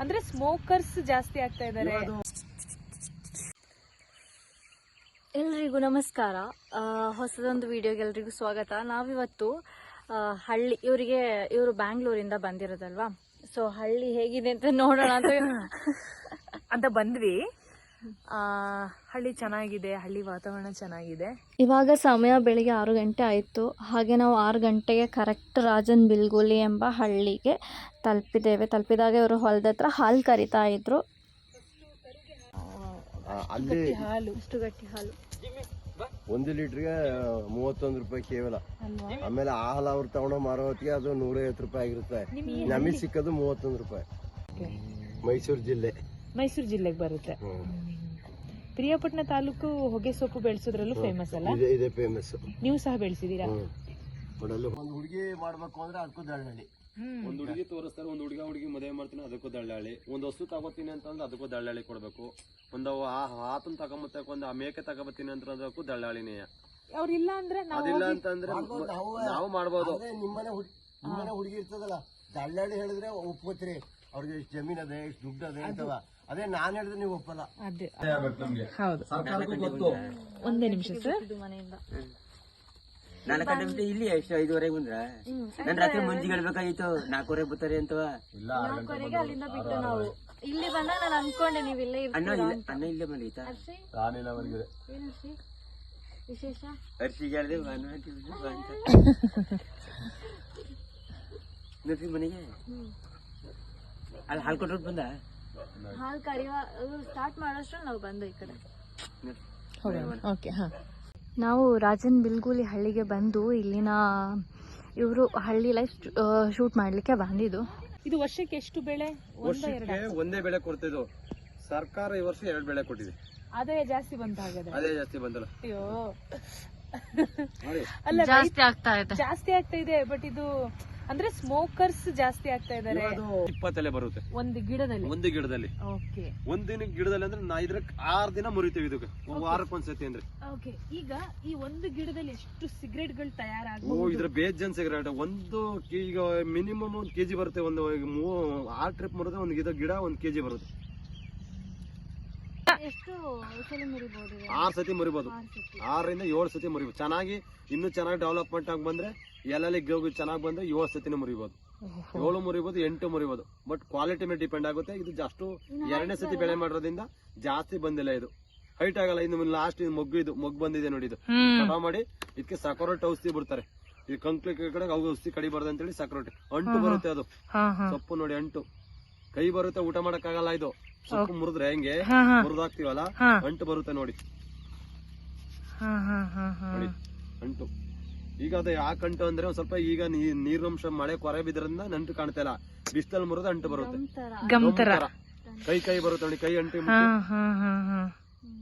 ಅಂದ್ರೆ ಸ್ಮೋಕರ್ಸ್ ಜಾಸ್ತಿ ಆಗ್ತಾ ಇದಾರೆ. ಎಲ್ರಿಗೂ ನಮಸ್ಕಾರ. ಆ, ಹೊಸದೊಂದು ವಿಡಿಯೋಗೆ ಎಲ್ರಿಗೂ ಸ್ವಾಗತ. ನಾವಿವತ್ತು ಆ, ಹಳ್ಳಿ ಇವರಿಗೆ ಇವರು ಬ್ಯಾಂಗ್ಳೂರಿಂದ ಬಂದಿರೋದಲ್ವಾ? ಸೊ ಹಳ್ಳಿ ಹೇಗಿದೆ ಅಂತ ನೋಡೋಣ ಅಂತ ಅಂತ ಬಂದ್ವಿ. ಹಳ್ಳಿ ಚೆನ್ನಾಗಿದೆ ಹಳ್ಳಿ ವಾತಾವರಣ ಚೆನ್ನಾಗಿದೆ. ಇವಾಗ ಸಮಯ ಬೆಳಿಗ್ಗೆ ಆರು ಗಂಟೆ ಆಯಿತು. ಹಾಗೆ ನಾವು ಆರು ಗಂಟೆಗೆ ಕರೆಕ್ಟ್ ರಾಜನ್ ಬಿಲ್ಗುಲಿ ಎಂಬ ಹಳ್ಳಿಗೆ ತಲುಪಿದ್ದೇವೆ. ತಲುಪಿದಾಗ ಇವರು ಹೊಲದ ಹತ್ರ ಹಾಲು ಕರಿತಾ ಇದ್ರು. ಅಲ್ಲಿ ಹಾಲು ಗಟ್ಟಿ ಹಾಲು. ಒಂದು ಲೀಟ್ರಿಗೆ ಮೂವತ್ತೊಂದು ರೂಪಾಯಿ ಕೇವಲ. ಆಮೇಲೆ ಆ ಹಾಲು ಅವ್ರು ತಗೊಂಡು ಮಾರೋ ಹೊತ್ತಿಗೆ ಅದು ನೂರೈವತ್ತು ರೂಪಾಯಿ ಆಗಿರುತ್ತೆ. ನಮಗೆ ಸಿಕ್ಕದು ಮೂವತ್ತೊಂದು ರೂಪಾಯಿ. ಮೈಸೂರು ಜಿಲ್ಲೆ. ಮೈಸೂರು ಜಿಲ್ಲೆಗೆ ಬರುತ್ತೆ. ಪ್ರಿಯಾಪಟ್ಟಣ ತಾಲೂಕು ಹೊಗೆ ಸೊಪ್ಪು ಬೆಳೆಸೋದ್ರಲ್ಲೂ ಫೇಮಸ್ ಅಲ್ಲ? ಇದೆ ಇದೆ ಫೇಮಸ್ ನೀವು ಸಹ ಬೆಳೆಸಿದೀರಾ ಒಂದು ಹುಡುಗಿ ಮಾಡ್ಬೇಕು ಅಂದ್ರೆ ಅದಕ್ಕೂ ದಳ್ಳಾಳಿ. ಒಂದ್ ಹುಡುಗಿ ತೋರಿಸ್ತಾರೆ ಒಂದ್ ಹುಡುಗ ಹುಡುಗಿ ಮದುವೆ ಮಾಡ್ತೀನಿ ಅದಕ್ಕೂ ದಳ್ಳಾಳಿ. ಒಂದ್ ಹಸು ತಗೋತೀನಿ ಅಂತಂದ್ರೆ ಅದಕ್ಕೂ ದಳ್ಳಾಳಿ ಕೊಡ್ಬೇಕು. ಒಂದು ಆ ಆತನ್ ತಗೊಂಬತ್ತಕ್ಕೆ ಒಂದು ಆ ಮೇಕೆ ತಗೋಬತ್ತೀನಿ ಅಂತ ಅದಕ್ಕೂ ದಳ್ಳಾಳಿನೇ. ಅವ್ರಿಲ್ಲ ಅಂದ್ರೆ ನಾವು ಅದಿಲ್ಲ ಅಂತಂದ್ರೆ ನಾವು ಮಾಡ್ಬೋದು. ನಿಮ್ಮನೆ ಹುಡ್- ನಿಮ್ಮನೆ ಹುಡುಗಿ ಇರ್ತದಲ್ಲ ದಳ್ಳಾಳಿ ಹೇಳಿದ್ರೆ ಒಪ್ಕೋತೀರಿ. ಅವ್ರಿಗೆ ಎಷ್ಟು ಜಮೀನ್ ಅದೇ ಎಷ್ಟು ದುಡ್ಡು ಅದೇ ಅಂತವ. ಅದೇ ನಾನು ಹೇಳಿದ್ರೆ ನೀವು ಒಪ್ಪಲ್ಲ. ಅದೇ. ಹೌದು. ಒಂದೇ ನಿಮಿಷ ಸರ್. ಕಡೆ ಮನೆಯಿಂದ. ನಾಲ್ಕು ಗಂಟೆ ಬಿಟ್ಟು ಇಲ್ಲಿ ಎಷ್ಟು ಐದುವರೆಗೆ ಬಂದ್ರ? ನನ್ ರಾತ್ರಿ ಮುಂಜಿಗೆ ಹೇಳ್ಬೇಕಾಗಿತ್ತು. ನಾಲ್ಕೂವರೆಗೆ ಬರ್ತಾರೆ ಅಂತ. ನಾಲ್ಕುವರೆಗೆ ಅಲ್ಲಿಂದ ಬಿಟ್ಟು ನಾವು. ಇಲ್ಲಿ ಬಂದಾಗ ನಾನು ಅನ್ಕೊಂಡೆ ನೀವು ಇಲ್ಲೇ ಅಣ್ಣ ಇಲ್ಲ ಅಣ್ಣ ಇಲ್ಲೇ ಬಂದೈತ ವಿಶೇಷ? ಹೇಳಿದೆ ನರ್ಸಿ ಮನೆಗೆ? ಅಲ್ಲಿ ಹಾಲು ಕೊಟ್ಟು ಬಂದ? ಹಾಲು ಕರೆಯುವ ಸ್ಟಾರ್ಟ್ ಮಾಡೋಷ್ಟ್ರಲ್ಲಿ ನಾವು ಬಂದು ಈ ಕಡೆ. ಓಕೆ ಹಾ. ನಾವು ರಾಜನ್ ಬಿಲ್ಗೂಲಿ ಹಳ್ಳಿಗೆ ಬಂದು ಇಲ್ಲಿನ ಇವರು ಹಳ್ಳಿ ಲೈಫ್ ಶೂಟ್ ಮಾಡ್ಲಿಕ್ಕೆ ಬಂದಿದ್ದು. ಇದು ವರ್ಷಕ್ಕೆ ಎಷ್ಟು ಬೆಳೆ? ಒಂದ ವರ್ಷಕ್ಕೆ ಒಂದೇ ಬೆಳೆ ಕೊಡ್ತಿದ್ದು. ಸರ್ಕಾರ ಈ ವರ್ಷ ಎರಡು ಬೆಳೆ ಕೊಟ್ಟಿದೆ. ಅದೇ ಜಾಸ್ತಿ ಬಂತ ಹಾಗಾದ್ರೆ? ಅದೇ ಜಾಸ್ತಿ ಬಂದಲ್ಲ ಅಯ್ಯೋ. ಅಲ್ಲ ಜಾಸ್ತಿ ಆಗ್ತಾ ಇದೆ. ಜಾಸ್ತಿ ಆಗ್ತಾ ಇದೆ ಬಟ್ ಇದು ಅಂದ್ರೆ ಸ್ಮೋಕರ್ಸ್ ಜಾಸ್ತಿ ಆಗ್ತಾ ಇದಾರೆ. ಅದು ಇಪ್ಪತ್ತೆಲೆ ಬರುತ್ತೆ. ಒಂದು ಗಿಡದಲ್ಲಿ? ಒಂದು ಗಿಡದಲ್ಲಿ. ಓಕೆ. ದಿನ ಗಿಡದಲ್ಲಿ ಅಂದ್ರೆ ನಾ ಇದ್ರ ಆರ್ ದಿನ ಮುರಿತೀವಿ ಇದಕ್ಕೆ. ವಾರಕ್ಕೊಂದ್ಸತಿ ಅಂದ್ರೆ. ಓಕೆ. ಈಗ ಈ ಒಂದು ಗಿಡದಲ್ಲಿ ಎಷ್ಟು ಸಿಗರೇಟ್ಗಳು ಓ ತಯಾರಾಗಬಹುದು ಇದ್ರ ಬೇಜನ್ ಸಿಗರೇಟ್. ಒಂದು ಈಗ ಮಿನಿಮಮ್ ಒಂದ್ ಕೆಜಿ ಬರುತ್ತೆ. ಒಂದು ಆರ್ ಟ್ರಿಪ್ ಮುರಿದ್ರೆ ಒಂದು ಗಿಡ ಗಿಡ ಒಂದ್ ಕೆಜಿ ಬರುತ್ತೆ. ಎಷ್ಟು ಆರ್ ಸತಿ ಮುರಿಬಹುದು ಆರರಿಂದ ಏಳು ಸತಿ ಮುರಿಬಹುದು ಚೆನ್ನಾಗಿ ಇನ್ನು ಚೆನ್ನಾಗಿ ಡೆವಲಪ್ಮೆಂಟ್ ಆಗಿ ಬಂದ್ರೆ ಎಲ್ಲೆಲ್ಲಿ ಗೋಗು ಚೆನ್ನಾಗಿ ಬಂದ್ರೆ ಏಳು ಸತಿನೂ ಮುರಿಬೋದು. ಏಳು ಮುರಿಬೋದು ಎಂಟು ಮುರಿಬೋದು. ಬಟ್ ಕ್ವಾಲಿಟಿ ಮೇಲೆ ಡಿಪೆಂಡ್ ಆಗುತ್ತೆ. ಇದು ಜಾಸ್ತಿ ಎರಡನೇ ಸತಿ ಬೆಳೆ ಮಾಡೋದ್ರಿಂದ ಜಾಸ್ತಿ ಬಂದಿಲ್ಲ ಇದು. ಹೈಟ್ ಆಗಲ್ಲ. ಇನ್ನು ಲಾಸ್ಟ್ ಇದು ಮೊಗ್ಗು ಇದು. ಮೊಗ್ಗು ಬಂದಿದೆ ನೋಡಿ ಇದು. ಕಟಾವ್ ಮಾಡಿ. ಇದಕ್ಕೆ ಸಕರೋಟ್ ಔಷಧಿ ಬಿಡ್ತಾರೆ. ಈ ಕಂಕ್ಲಿ ಕಡೆ ಅವು ಔಷಧಿ ಕಡಿಬಾರ್ದು ಅಂತೇಳಿ ಸಕೋರಟ್. ಅಂಟು ಬರುತ್ತೆ ಅದು. ಸೊಪ್ಪು ನೋಡಿ ಅಂಟು. ಕೈ ಬರುತ್ತೆ ಊಟ ಮಾಡಕ್ಕಾಗಲ್ಲ ಇದು. ಸೊಪ್ಪು ಮುರಿದ್ರೆ ಹೆಂಗೆ? ಮುರಿದಾಕ್ತಿವಲ್ಲ ಅಂಟು ಬರುತ್ತೆ ನೋಡಿ. ಅಂಟು. ಈಗ ಅದು ಯಾಕೆ ಅಂಟು ಅಂದ್ರೆ ಒಂದ್ ಸ್ವಲ್ಪ ಈಗ ನೀರಿನಂಶ ಮಳೆ ಕೊರೆ ಬಿದ್ರಿಂದ ನಂಟು ಕಾಣ್ತಾ ಇಲ್ಲ. ಬಿಸ್ತಲ್ ಮುರಿದ ಅಂಟು ಬರುತ್ತೆ. ಗಮ್ತರ. ಕೈ ಕೈ ಬರುತ್ತೆ ನೋಡಿ ಕೈ ಅಂಟಿ ಮುಟ್ಟಿ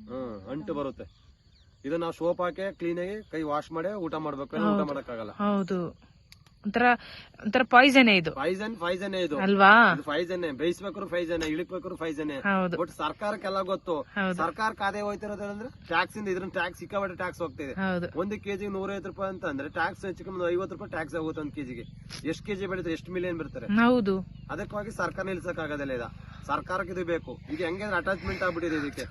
ಹ್ಮ್ ಅಂಟು ಬರುತ್ತೆ. ಇದನ್ನ ನಾವು ಸೋಪ್ ಹಾಕಿ ಕ್ಲೀನ್ ಆಗಿ ಕೈ ವಾಶ್ ಮಾಡಿ ಊಟ ಮಾಡ್ಬೇಕು. ಊಟ ಮಾಡಕ್ಕಾಗಲ್ಲ. ಹೌದು. ಒಂಥರ ಒಂಥರ ಪಾಯ್ಸನ್ ಇದು. ಪಾಯ್ಸನ್ ಫೈಸನ್ ಇದು. ಅಲ್ವಾ? ಇದು ಫೈಸನ್ ಬೇಯಿಸ್ಬೇಕಾದ್ರು ಫೈಸನ್ ಇಳಿಕ್ಬೇಕಾದ್ರು ಫೈಸನ್ ಹೌದು. ಬಟ್ ಸರ್ಕಾರಕ್ಕೆಲ್ಲ ಗೊತ್ತು. ಸರ್ಕಾರ ಸರ್ಕಾರಕ್ಕೆ ಅದೇ ಹೋಯ್ತಿರೋದಂದ್ರೆ ಟ್ಯಾಕ್ಸ್ ಇಂದ ಇದ್ರ ಟ್ಯಾಕ್ಸ್ ಸಿಕ್ಕಾಬಟ್ಟೆ ಟ್ಯಾಕ್ಸ್ ಹೋಗ್ತಿದೆ. ಹೌದು. ಒಂದು ಕೆಜಿ ನೂರೈವತ್ತು ರೂಪಾಯಿ ಅಂತ ಅಂದ್ರೆ ಟ್ಯಾಕ್ಸ್ ಹೆಚ್ಚಿಗೆ ಕಮ್ಮಿ ಐವತ್ತು ರೂಪಾಯಿ ಟ್ಯಾಕ್ಸ್ ಆಗುತ್ತೆ ಒಂದು ಕೆಜಿಗೆ. ಎಷ್ಟು ಕೆಜಿ ಬೆಳೀತಾರೆ ಎಷ್ಟು ಮಿಲಿಯನ್ ಬರ್ತಾರೆ ಹೌದು. ಅದಕ್ಕಾಗಿ ಸರ್ಕಾರ ನಿಲ್ಸಕ್ ಆಗೋದಿಲ್ಲ ಇದ ಸರ್ಕಾರಕ್ಕೆ ಇದು ಬೇಕು. ಈಗ ಹೆಂಗೆ ಅಟ್ಯಾಚ್ಮೆಂಟ್ ಆಗ್ಬಿಟ್ಟಿದೆ ಇದಕ್ಕೆ.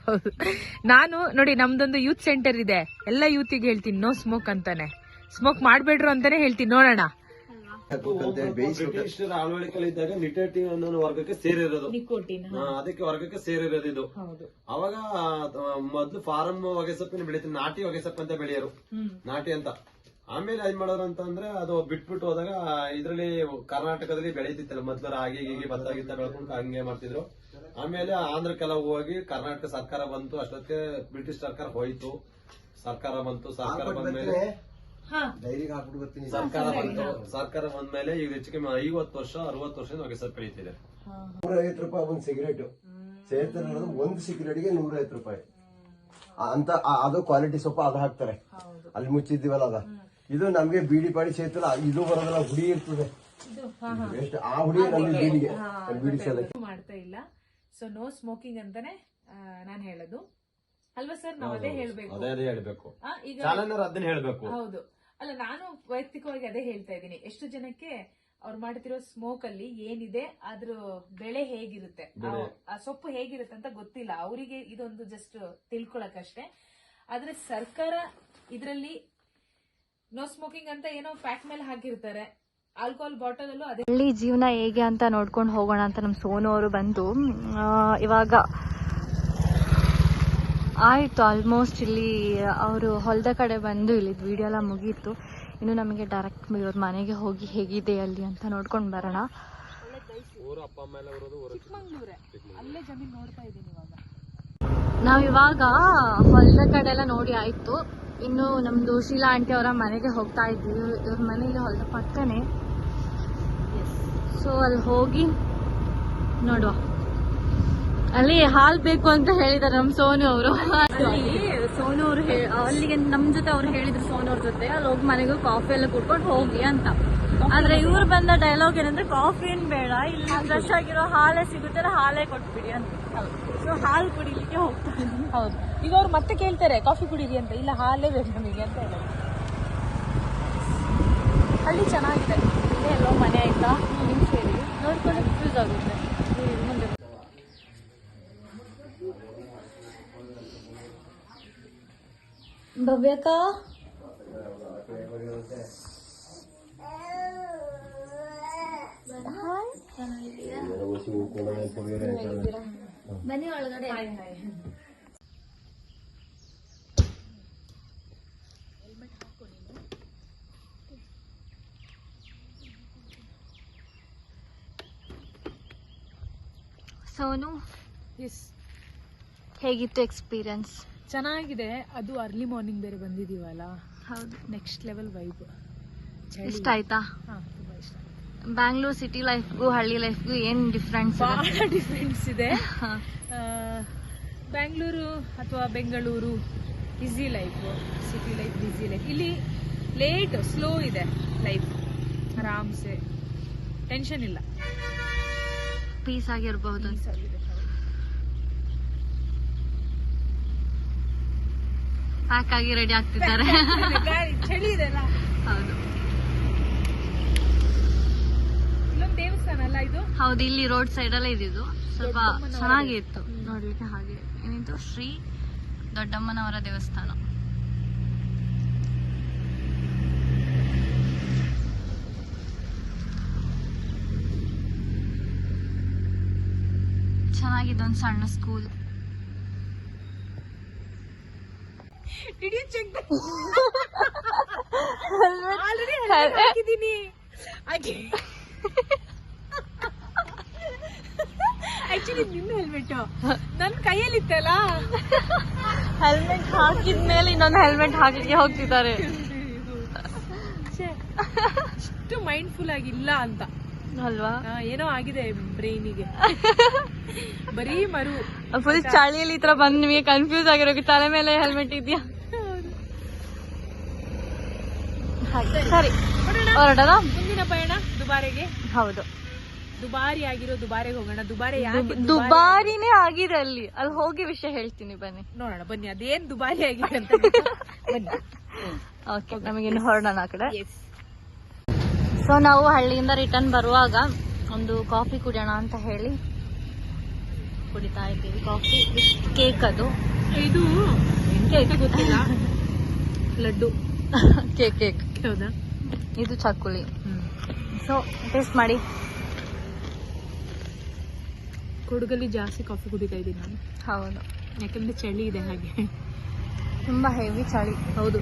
ನಾನು ನೋಡಿ ನಮ್ದೊಂದು ಯೂತ್ ಸೆಂಟರ್ ಇದೆ. ಎಲ್ಲ ಯೂತಿಗೆ ಹೇಳ್ತೀನಿ ನೋ ಸ್ಮೋಕ್ ಅಂತಾನೆ. ಸ್ಮೋಕ್ ಮಾಡ್ಬೇಡ್ರು ಅಂತಾನೆ ಹೇಳ್ತೀನಿ. ನೋಡೋಣ. ಬ್ರಿಟಿಷರ ಆಳ್ವಳಿಕೆಯಲ್ಲಿದ್ದಾಗ ನಿಟೇಟಿವ್ ಅನ್ನೋ ವರ್ಗಕ್ಕೆ ಸೇರಿರೋದು. ನಿಕೋಟಿನ್ ಹಾ, ಅದಕ್ಕೆ ವರ್ಗಕ್ಕೆ ಸೇರಿರೋದು ಇದು. ಹೌದು. ಅವಾಗ ಆ, ಮೊದ್ಲು ಫಾರಂ ಹೊಗೆಸೊಪ್ಪಿನ ಬೆಳಿತೀನಿ ನಾಟಿ ಹೊಗೆಸೊಪ್ಪು ಅಂತ ಬೆಳೆಯರು. ನಾಟಿ ಅಂತ. ಆಮೇಲೆ ಏನ್ ಮಾಡೋರು ಅಂತ ಅಂದ್ರೆ ಅದು ಬಿಟ್ಬಿಟ್ಟು ಹೋದಾಗ ಇದ್ರಲ್ಲಿ ಕರ್ನಾಟಕದಲ್ಲಿ ಬೆಳೀತಿತ್ತಲ್ಲ ಮೊದ್ಲು ರಾಗಿ ಗೀಗಿ ಭತ್ತ ಗಿತ್ತ ಬೆಳ್ಕೊಂಡು ಹಂಗೆ ಮಾಡ್ತಿದ್ರು. ಆಮೇಲೆ ಆಂಧ್ರಕ್ಕೆಲ್ಲ ಹೋಗಿ ಕರ್ನಾಟಕ ಸರ್ಕಾರ ಬಂತು ಅಷ್ಟೊತ್ತಿಗೆ ಬ್ರಿಟಿಷ್ ಸರ್ಕಾರ ಹೋಯ್ತು. ಸರ್ಕಾರ ಬಂತು ಸರ್ಕಾರ ಬಂದ್ಮೇಲೆ ಡೈರಿಗೆ ಹಾಕ್ಬಿಟ್ಟು ಬರ್ತೀನಿ. ಸರ್ಕಾರ ಬಂತು ಸರ್ಕಾರ ಬಂದ್ಮೇಲೆ ಈಗ ಹೆಚ್ಚು ಕಮ್ಮಿ ಐವತ್ತು ವರ್ಷ ಅರವತ್ತು ವರ್ಷದಿಂದ ಸರ್ ಬೆಳೀತಿದೆ ನೂರೈವತ್ತು ರೂಪಾಯಿ ಒಂದು ಸಿಗರೇಟ್. ಸೇರ್ತಾರೆ ಅನ್ನೋದು ಒಂದು ಸಿಗರೇಟ್ಗೆ ನೂರೈವತ್ತು ರೂಪಾಯಿ. ಅಂತ ಅದು ಕ್ವಾಲಿಟಿ ಸ್ವಲ್ಪ ಅದು ಹಾಕ್ತಾರೆ. ಅಲ್ಲಿ ಮುಚ್ಚಿದ್ದೀವಲ್ಲ ಅದ. ಇದು ನಮ್ಗೆ ಬೀಡಿ ಪಾಡಿ ಸೇರ್ತಲ್ಲ ಇದು ಬರೋದಲ್ಲ ಹುಡಿ ಇರ್ತದೆ. ಎಷ್ಟು ಆ ಹುಡಿ ನಮ್ಗೆ ಬೀಡಿಗೆ. ಬೀಡಿ ಸಲಕ್ಕೆ ಮಾಡ್ತಾ ಇಲ್ಲ. ಸೊ ನೋ ಸ್ಮೋಕಿಂಗ್ ಅಂತಾನೆ ನಾನು ಹೇಳೋದು. ಅಲ್ವಾ ಸರ್? ನಾವ್ ಅದೇ ಹೇಳ್ಬೇಕು. ಅದೇ ಅದೇ ಹೇಳ್ಬೇಕು. ಈಗ ಚಾಲನರ್ ಅದನ್ನ ಹೇಳ್ಬೇಕು. ಹೌದು. ಅಲ್ಲ ನಾನು ವೈಯಕ್ತಿಕವಾಗಿ ಅದೇ ಹೇಳ್ತಾ ಇದ್ದೀನಿ. ಎಷ್ಟು ಜನಕ್ಕೆ ಅವ್ರು ಮಾಡ್ತಿರೋ ಸ್ಮೋಕ್ ಅಲ್ಲಿ ಏನಿದೆ ಅದ್ರ ಬೆಳೆ ಹೇಗಿರುತ್ತೆ? ಆ- ಸೊಪ್ಪು ಹೇಗಿರುತ್ತೆ ಅಂತ ಗೊತ್ತಿಲ್ಲ. ಅವರಿಗೆ ಇದೊಂದು ಜಸ್ಟ್ ತಿಳ್ಕೊಳಕಷ್ಟೇ ಆದ್ರೆ ಸರ್ಕಾರ ಇದರಲ್ಲಿ ನೋ ಸ್ಮೋಕಿಂಗ್ ಅಂತ ಏನೋ ಪ್ಯಾಕ್ ಮೇಲೆ ಹಾಕಿರ್ತಾರೆ. ಆಲ್ಕೋಹಾಲ್ ಬಾಟಲ್ ಅಲ್ಲೂ ಅದೇ. ಹಳ್ಳಿ ಜೀವನ ಹೇಗೆ ಅಂತ ನೋಡ್ಕೊಂಡು ಹೋಗೋಣ ಅಂತ ನಮ್ಮ ಸೋನು ಅವರು ಬಂದು ಇವಾಗ ಆಯಿತು ಆಲ್ಮೋಸ್ಟ್ ಇಲ್ಲಿ ಅವರು ಹೊಲದ ಕಡೆ ಬಂದು ಇಲ್ಲಿ ವಿಡಿಯೋ ಎಲ್ಲ ಮುಗೀತು. ಇನ್ನು ನಮಗೆ ಡೈರೆಕ್ಟ್ ಇವ್ರ ಮನೆಗೆ ಹೋಗಿ ಹೇಗಿದೆ ಅಲ್ಲಿ ಅಂತ ನೋಡ್ಕೊಂಡು ಬರೋಣ. ಇದ್ದೀನಿ ಇವಾಗ. ನಾವಿವಾಗ ಹೊಲದ ಕಡೆ ಎಲ್ಲ ನೋಡಿ ಆಯ್ತು. ಇನ್ನು ನಮ್ದು ಶೀಲಾ ಆಂಟಿ ಅವರ ಮನೆಗೆ ಹೋಗ್ತಾ ಇದ್ವಿ. ಇವ್ರ ಮನೇಲಿ ಹೊಲದ ಪಕ್ಕನೆ. ಸೊ ಅಲ್ಲಿ ಹೋಗಿ ನೋಡುವ. ಅಲ್ಲಿ ಹಾಲ್ ಬೇಕು ಅಂತ ಹೇಳಿದಾರೆ ನಮ್ ಸೋನು ಅವರು. ಅಲ್ಲಿ ಸೋನು ಅವರು ಅಲ್ಲಿಗೆ ನಮ್ ಜೊತೆ ಅವ್ರು ಹೇಳಿದ್ರು ಸೋನು ಅವ್ರ ಜೊತೆ. ಅಲ್ಲಿ ಹೋಗಿ ಮನೆಗೂ ಕಾಫಿ ಎಲ್ಲ ಕುಡ್ಕೊಂಡು ಹೋಗಿ ಅಂತ. ಆದ್ರೆ ಇವ್ರು ಬಂದ ಡೈಲಾಗ್ ಏನಂದ್ರೆ ಕಾಫಿ ಏನ್ ಬೇಡ ಇಲ್ಲಿ ಫ್ರೆಶ್ ಆಗಿರೋ ಹಾಲೇ ಸಿಗುತ್ತೆ ಹಾಲೇ ಕೊಟ್ಬಿಡಿ ಅಂತ. ಸೊ ಹಾಲು ಕುಡಿಲಿಕ್ಕೆ ಹೋಗ್ತಾ ಹೌದು. ಈಗ ಅವ್ರು ಮತ್ತೆ ಕೇಳ್ತಾರೆ ಕಾಫಿ ಕುಡೀರಿ ಅಂತ. ಇಲ್ಲ ಹಾಲೇ ಬೇಕು ನಮಗೆ ಅಂತ ಹೇಳಿ. ಅಲ್ಲಿ ಚೆನ್ನಾಗಿದೆ. ಎಲ್ಲೋ ಮನೆ ಆಯ್ತಾ? ನಿಮ್ ಸೇರಿ. ನೋಡ್ಕೊಂಡು ಯೂಸ್ ಆಗುತ್ತೆ ಇಲ್ಲಿ ಮುಂದೆ ಭವ್ಯಕ ಬನ್ನಿ ಒಳಗಡೆ ಸೋನು ಎಸ್ ಹೇಗಿತ್ತು ಎಕ್ಸ್ಪೀರಿಯನ್ಸ್ ಚೆನ್ನಾಗಿದೆ. ಅದು ಅರ್ಲಿ ಮಾರ್ನಿಂಗ್ ಬೇರೆ ಬಂದಿದೀವಲ್ಲ? ಹೌದು. ನೆಕ್ಸ್ಟ್ ಲೆವೆಲ್ ವೈಬ್ ಇಷ್ಟ ಆಯ್ತಾ? ಬ್ಯಾಂಗ್ಳೂರ್ ಸಿಟಿ ಲೈಫ್ಗೂ ಹಳ್ಳಿ ಲೈಫ್ಗೂ ಏನ್ ಡಿಫ್ರೆನ್ಸ್ ಬಹಳ ಡಿಫ್ರೆನ್ಸ್ ಇದೆ. ಬ್ಯಾಂಗ್ಳೂರು ಅಥವಾ Bengaluru busy life city life busy life ಇಲ್ಲಿ ಲೇಟ್ ಸ್ಲೋ ಇದೆ ಲೈಫ್ ಆರಾಮ್ಸೆ. ಟೆನ್ಷನ್ ಇಲ್ಲ. ಪೀಸ್ ಆಗಿರ್ಬಹುದು Peace ಆಗಿದೆ. ಪ್ಯಾಕ್ ಆಗಿ ರೆಡಿ ಆಗ್ತಿದ್ದಾರೆ. ಚಳಿ ಇದೆ ಹೌದು. ದೇವಸ್ಥಾನ ಅಲ್ಲ ಇದು? ಹೌದು ಇಲ್ಲಿ ರೋಡ್ ಸೈಡ್ ಅಲ್ಲೇ ಇದ್ದು ಸ್ವಲ್ಪ ಚೆನ್ನಾಗಿತ್ತು ನೋಡ್ಲಿಕ್ಕೆ ಹಾಗೆ. ಏನಿತ್ತು ಶ್ರೀ ದೊಡ್ಡಮ್ಮನವರ ದೇವಸ್ಥಾನ. ಚೆನ್ನಾಗಿದೆ ಒಂದು ಸಣ್ಣ school Did you check already ಹಾಕಿದೀನಿ actually ನಿನ್ನ ಹೆಲ್ಮೆಟ್ ನನ್ ಕೈಯಲ್ಲಿತ್ತಲ್ಲ. ಹೆಲ್ಮೆಟ್ ಹಾಕಿದ್ಮೇಲೆ ಇನ್ನೊಂದು ಹೆಲ್ಮೆಟ್ ಹಾಕಲಿಕ್ಕೆ ಹೋಗ್ತಿದ್ದಾರೆ. ಅಷ್ಟು ಮೈಂಡ್ಫುಲ್ ಆಗಿಲ್ಲ ಅಂತ. ಅಲ್ವಾ? ಏನೋ ಆಗಿದೆ ಬ್ರೈನಿಗೆ. ಬರೀ ಮರು. ಫುಲ್ ಚಳಿಯಲ್ಲಿ ಈ ತರ ಬಂದು ನಿಮಗೆ ಕನ್ಫ್ಯೂಸ್ ಆಗಿರೋಕೆ ತಲೆ ಮೇಲೆ ಹೆಲ್ಮೆಟ್ ಇದೆಯಾ? ಸರಿ. ಹೊರಡೋಣ. ಮುಂದಿನ ಪಯಣ ದುಬಾರೆಗೆ. ಹೌದು. ದುಬಾರಿ ಆಗಿರೋ ದುಬಾರೆಗೆ ಹೋಗೋಣ. ದುಬಾರೆ? ದುಬಾರಿನೇ ಆಗಿದೆ ಅಲ್ಲಿ. ಅಲ್ಲಿ ಹೋಗಿ ವಿಷಯ ಹೇಳ್ತೀನಿ ಬನ್ನಿ. ನೋಡೋಣ ಬನ್ನಿ. ಅದೇನ್ ದುಬಾರಿ ಆಗಿದೆ ಅಂತ ಬನ್ನಿ. ಓಕೆ ನಮಗಿನ್ನು ಹೊರಡೋಣ ಆ ಕಡೆ. ಸೊ ನಾವು ಹಳ್ಳಿಯಿಂದ ರಿಟರ್ನ್ ಬರುವಾಗ ಒಂದು ಕಾಫಿ ಕುಡಿಯೋಣ ಅಂತ ಹೇಳಿ ಕುಡಿತಾ ಇದ್ದೀವಿ. ಕಾಫಿ ಕೇಕ್ ಅದು. ಇದು ಕೇಕ್ ಗೊತ್ತಿಲ್ಲ. ಲಡ್ಡು. ಕೇಕ್ ಕೇಕ್ ಹೌದಾ? ಇದು ಚಕ್ಕುಲಿ ಸೊ ಟೇಸ್ಟ್ ಮಾಡಿ. ಕೊಡಗಲ್ಲಿ ಜಾಸ್ತಿ ಕಾಫಿ ಕುಡಿತಾ ಇದ್ದೀನಿ ನಾನು. ಹೌದು. ಯಾಕಂದ್ರೆ ಚಳಿ ಇದೆ ಹಾಗೆ. ತುಂಬಾ ಹೆವಿ ಚಳಿ. ಹೌದು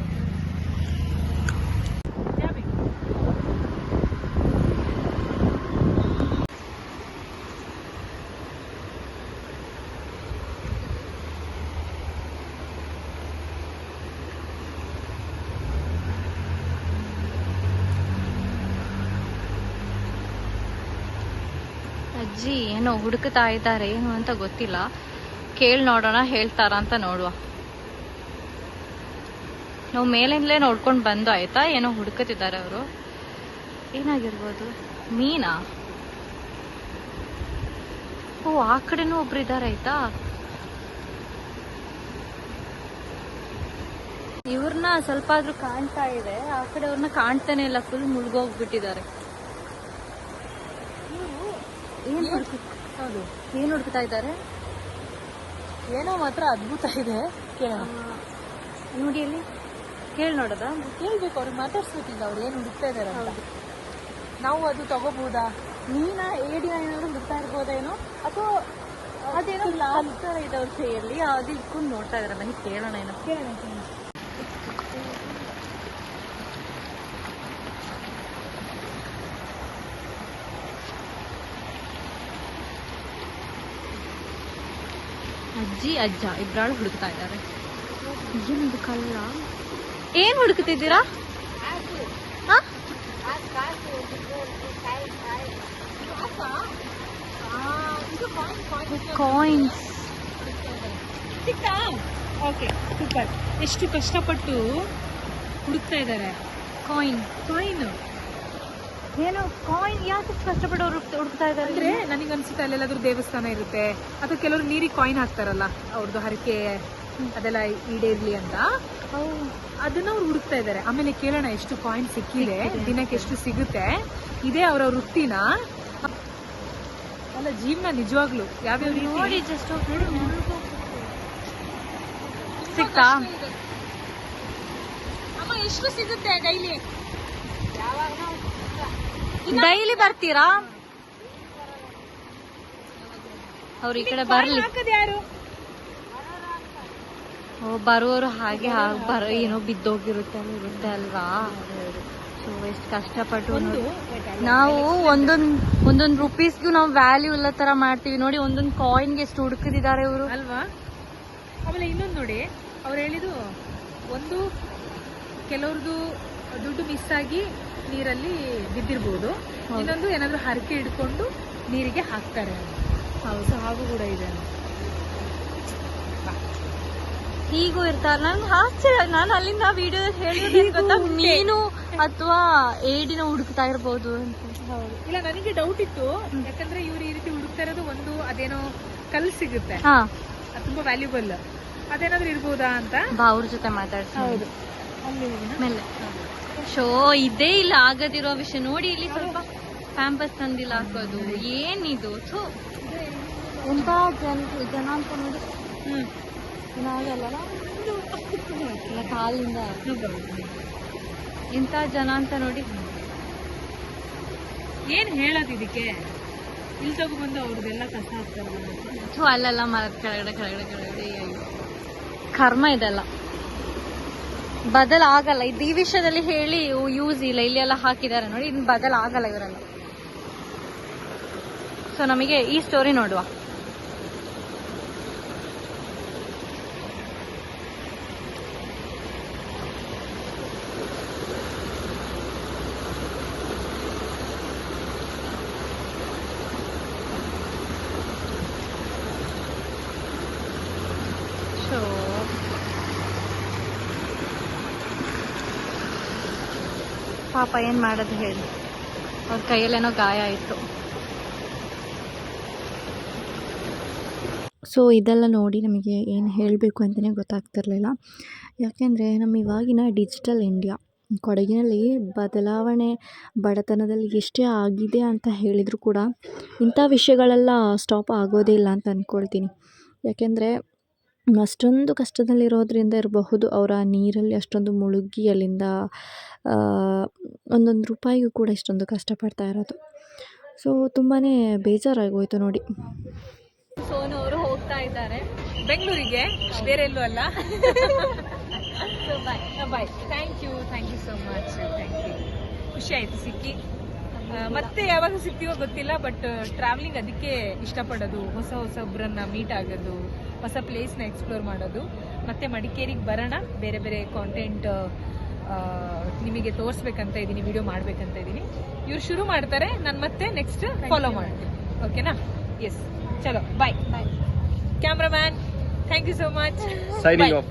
ಅಜ್ಜಿ ಏನೋ ಹುಡುಕ್ತಾ ಇದ್ದಾರೆ ಏನು ಅಂತ ಗೊತ್ತಿಲ್ಲ. ಕೇಳಿ ನೋಡೋಣ, ಹೇಳ್ತಾರ ಅಂತ ನೋಡುವ. ನಾವು ಮೇಲಿಂದಲೇ ನೋಡ್ಕೊಂಡು ಬಂದು ಆಯ್ತಾ? ಏನೋ ಹುಡುಕುತ್ತಿದ್ದಾರೆ ಅವರು. ಏನಾಗಿರ್ಬೋದು? ಮೀನಾ? ಓ, ಆ ಕಡೆನೂ ಒಬ್ರು ಇದ್ದಾರೆ ಆಯ್ತಾ? ಇವ್ರನ್ನ ಸ್ವಲ್ಪ ಆದ್ರೂ ಕಾಣ್ತಾ ಇದೆ. ಆ ಕಡೆ ಅವ್ರನ್ನ ಕಾಣ್ತಾನೆ ಇಲ್ಲ. ಫುಲ್ ಮುಳುಗೋಗ್ಬಿಟ್ಟಿದ್ದಾರೆ. ಏನ್ ಹೌದು. ಏನ್ ಹುಡುಕ್ತಾ ಇದ್ದಾರೆ? ಏನೋ ಮಾತ್ರ ಅದ್ಭುತ ಇದೆ. ಕೇಳೋಣ. ನೋಡಿ ಅಲ್ಲಿ ಕೇಳಿ ನೋಡೋದ? ಕೇಳ್ಬೇಕು ಅವ್ರಿಗೆ ಮಾತಾಡ್ಸ್ಬೇಕಿಲ್ಲ ಅವ್ರು ಏನು ಹುಡುಕ್ತಾ ಇದಾರೆ ಅಂತ. ನಾವು ಅದು ತಗೋಬಹುದಾ? ನೀನ ಏಡಿನ ಏನಾದ್ರು ಹುಡುಕ್ತಾ ಇರ್ಬೋದೇನೋ? ಅಥವಾ ಅದೇನೋ ಲಾಲ್ ತರ ಇದೆ ಅವ್ರ ಕೈಯಲ್ಲಿ? ಅದು ಇಟ್ಕೊಂಡು ನೋಡ್ತಾ ಇದಾರೆ ಬನ್ನಿ ಕೇಳೋಣ ಏನೋ. ಕೇಳೋಣ. ಅಜ್ಜಿ ಅಜ್ಜ ಇಬ್ಬರಾಳು ಹುಡುಕ್ತಾ ಇದ್ದಾರೆ. ಏನ್ ಹುಡುಕಲ್ಲ ಏನ್ ಹುಡುಕ್ತಿದ್ದೀರಾ? ಕಾಯಿನ್ಸ್ ಸಿಕ್ತಾ ಓಕೆ ಸೂಪರ್ ಎಷ್ಟು ಕಷ್ಟಪಟ್ಟು ಹುಡುಕ್ತಾ ಇದ್ದಾರೆ. ಕಾಯಿನ್ ಕಾಯಿನ್ ಏನು ಕಾಯಿನ್ ಯಾಕೆ ಕಷ್ಟಪಟ್ಟು ಅವ್ರು ಹುಡುಕ್- ಹುಡುಕ್ತಾ ಇದ್ದಾರೆ? ಅಂದ್ರೆ ನನಗೆ ಅನ್ಸುತ್ತೆ ಅಲ್ಲೆಲ್ಲಾದ್ರೂ ದೇವಸ್ಥಾನ ಇರುತ್ತೆ. ಅಥವಾ ಕೆಲವರು ನೀರಿಗೆ ಕಾಯಿನ್ ಹಾಕ್ತಾರಲ್ಲ ಅವ್ರದ್ದು ಹರಕೆ ಅದೆಲ್ಲ ಈಡೇರ್ಲಿ ಅಂತ. ಅದನ್ನ ಅವ್ರು ಹುಡುಕ್ತಾ ಇದ್ದಾರೆ. ಆಮೇಲೆ ಕೇಳೋಣ ಎಷ್ಟು ಕಾಯಿನ್ ಸಿಕ್ಕಿದೆ ದಿನಕ್ಕೆ ಎಷ್ಟು ಸಿಗುತ್ತೆ. ಇದೇ ಅವರ ವೃತ್ತಿನ. ಅಲ್ಲ ಜೀವನ ನಿಜವಾಗ್ಲು ಯಾವ್ಯಾವ ಸಿಗ್ತಾ ನೋಡಿ ಜಸ್ಟ್ ಸಿಕ್ತಾ? ಅಮ್ಮ ಎಷ್ಟು ಸಿಗುತ್ತೆ ಡೈಲಿ? ಡೈಲಿ ಬರ್ತೀರಾ? ಅವ್ರು ಈ ಕಡೆ ಬರ್ಲಿ. ಓ ಬರುವವರು ಹಾಗೆ ಹಾಗೆ ಬರ ಏನೋ ಬಿದ್ದೋಗಿರುತ್ತೆ ಇರುತ್ತೆ ಅಲ್ವಾ? ಸೊ ಎಷ್ಟು ಕಷ್ಟಪಟ್ಟು. ನಾವು ಒಂದೊಂದ್ ಒಂದೊಂದ್ ರುಪೀಸ್ಗೂ ನಾವು ವ್ಯಾಲ್ಯೂ ಇಲ್ಲ ತರ ಮಾಡ್ತೀವಿ. ನೋಡಿ ಒಂದೊಂದ್ ಕಾಯಿನ್ಗೆ ಎಷ್ಟು ಹುಡುಕಿದ್ದಾರೆ ಇವರು. ಅಲ್ವಾ? ಆಮೇಲೆ ಇನ್ನೊಂದು ನೋಡಿ ಅವ್ರು ಹೇಳಿದು ಒಂದು ಕೆಲವ್ರದ್ದು ದುಡ್ಡು ಮಿಸ್ ಆಗಿ ನೀರಲ್ಲಿ ಬಿದ್ದಿರ್ಬೋದು. ಇನ್ನೊಂದು ಏನಾದ್ರು ಹರಕೆ ಹಿಡ್ಕೊಂಡು ನೀರಿಗೆ ಹಾಕ್ತಾರೆ. ಹೌದು ಹಾಗೂ ಕೂಡ ಇದೆ. ಹೀಗೂ ಇರ್ತಾರೆ ನನ್ಗೆ ಆಶ್ಚರ್ಯ ನಾನು ಅಲ್ಲಿಂದ ವಿಡಿಯೋ ಹೇಳಿದ್ರೆ ಗೊತ್ತಾ? ಮೀನು ಅಥವಾ ಏಡಿನ ಹುಡುಕ್ತಾ ಇರ್ಬೋದು ಅಂತ. ಹೌದು. ಇಲ್ಲ ನನಗೆ ಡೌಟ್ ಇತ್ತು. ಯಾಕಂದ್ರೆ ಇವ್ರು ಈ ರೀತಿ ಹುಡುಕ್ತಾ ಇರೋದು ಒಂದು ಅದೇನೋ ಕಲ್ ಸಿಗುತ್ತೆ. ತುಂಬಾ ವ್ಯಾಲ್ಯೂಬಲ್ ಅದೇನಾದ್ರೂ ಇರ್ಬೋದಾ ಅಂತ? ಅವ್ರ ಜೊತೆ ಮಾತಾಡ್ತಾ ಹೌದು. ಅಲ್ಲಿ ಮೇಲೆ ಶೋ ಇದೇ ಇಲ್ಲ ಆಗದಿರೋ ವಿಷಯ ನೋಡಿ ಇಲ್ಲಿ ಸ್ವಲ್ಪ ಪ್ಯಾಂಪಸ್ ತಂದಿಲ್ಲ ಹಾಕೋದು. ಏನಿದು? ಥು. ಎಂತ ಜನ ಜನ ಅಂತ ನೋಡಿ. ಹ್ಮ್. ಕಾಲಿಂದ. ಇಂಥ ಜನ ಅಂತ ನೋಡಿ. ಏನ್ ಹೇಳೋದು ಇದಕ್ಕೆ? ಇಲ್ಲಿ ತಗೊಬಂದು ಅವ್ರದ್ದೆಲ್ಲ ಕಷ್ಟ ಆಗ್ತಾರೆ ಥು ಅಲ್ಲೆಲ್ಲ ಮರದ ಕೆಳಗಡೆ ಕೆಳಗಡೆ ಕೆಳಗಡೆ. ಕರ್ಮ ಇದೆಲ್ಲ. ಬದಲಾಗಲ್ಲ. ಇದು ಈ ವಿಷಯದಲ್ಲಿ ಹೇಳಿ ಯೂಸ್ ಇಲ್ಲ ಇಲ್ಲಿ. ಎಲ್ಲ ಹಾಕಿದ್ದಾರೆ ನೋಡಿ, ಇನ್ನು ಬದಲಾಗಲ್ಲ ಇವರೆಲ್ಲ. ಸೊ ನಮಗೆ ಈ ಸ್ಟೋರಿ ನೋಡುವ ಸೊ ಪಾಪ ಏನ್ ಮಾಡೋದು ಹೇಳಿ. ಅವ್ರ ಕೈಯಲ್ಲೇನೋ ಗಾಯ ಆಯಿತು. ಸೊ, ಇದೆಲ್ಲ ನೋಡಿ ನಮಗೆ ಏನು ಹೇಳಬೇಕು ಅಂತಲೇ ಗೊತ್ತಾಗ್ತಿರಲಿಲ್ಲ. ಯಾಕೆಂದರೆ ನಮ್ಮ ಇವಾಗಿನ ಡಿಜಿಟಲ್ ಇಂಡಿಯಾ, ಕೊಡಗಿನಲ್ಲಿ ಬದಲಾವಣೆ ಬಡತನದಲ್ಲಿ ಎಷ್ಟೇ ಆಗಿದೆ ಅಂತ ಹೇಳಿದರೂ ಕೂಡ ಇಂಥ ವಿಷಯಗಳೆಲ್ಲ ಸ್ಟಾಪ್ ಆಗೋದೇ ಇಲ್ಲ ಅಂತ ಅಂದ್ಕೊಳ್ತೀನಿ ಯಾಕೆಂದರೆ ಅಷ್ಟೊಂದು ಕಷ್ಟದಲ್ಲಿರೋದ್ರಿಂದ ಇರಬಹುದು. ಅವರ ನೀರಲ್ಲಿ ಅಷ್ಟೊಂದು ಮುಳುಗಿ ಅಲ್ಲಿಂದ ಆ, ಒಂದೊಂದು ರೂಪಾಯಿಗೂ ಕೂಡ ಇಷ್ಟೊಂದು ಕಷ್ಟಪಡ್ತಾ ಇರೋದು. ಸೊ ತುಂಬಾ ಬೇಜಾರಾಗೋಯ್ತು ನೋಡಿ. ಸೋನು ಅವರು ಹೋಗ್ತಾ ಇದ್ದಾರೆ. ಬೆಂಗಳೂರಿಗೆ ಬೇರೆ ಎಲ್ಲೂ ಅಲ್ಲ. Bye bye thank you thank you so much thank you ಖುಷಿ ಆಯ್ತು ಸಿಕ್ಕಿ. ಆ, ಮತ್ತೆ ಯಾವಾಗ ಸಿಗ್ತೀವೋ ಗೊತ್ತಿಲ್ಲ ಬಟ್ ಟ್ರಾವೆಲಿಂಗ್ ಅದಕ್ಕೆ ಇಷ್ಟಪಡೋದು. ಹೊಸ ಹೊಸೊಬ್ಬರನ್ನ ಮೀಟ್ ಆಗೋದು ಹೊಸ ಪ್ಲೇಸ್ನ ಎಕ್ಸ್ಪ್ಲೋರ್ ಮಾಡೋದು. ಮತ್ತೆ ಮಡಿಕೇರಿಗೆ ಬರೋಣ. ಬೇರೆ ಬೇರೆ ಕಾಂಟೆಂಟ್ ನಿಮಗೆ ತೋರಿಸ್ಬೇಕಂತ ಇದ್ದೀನಿ ವಿಡಿಯೋ ಮಾಡ್ಬೇಕಂತ ಇದ್ದೀನಿ. ಇವ್ರು ಶುರು ಮಾಡ್ತಾರೆ ನಾನು ಮತ್ತೆ ನೆಕ್ಸ್ಟ್ ಫಾಲೋ ಮಾಡ್ತೀನಿ. ಓಕೆನಾ ಎಸ್ ಚಲೋ. Bye bye cameraman thank you so much signing off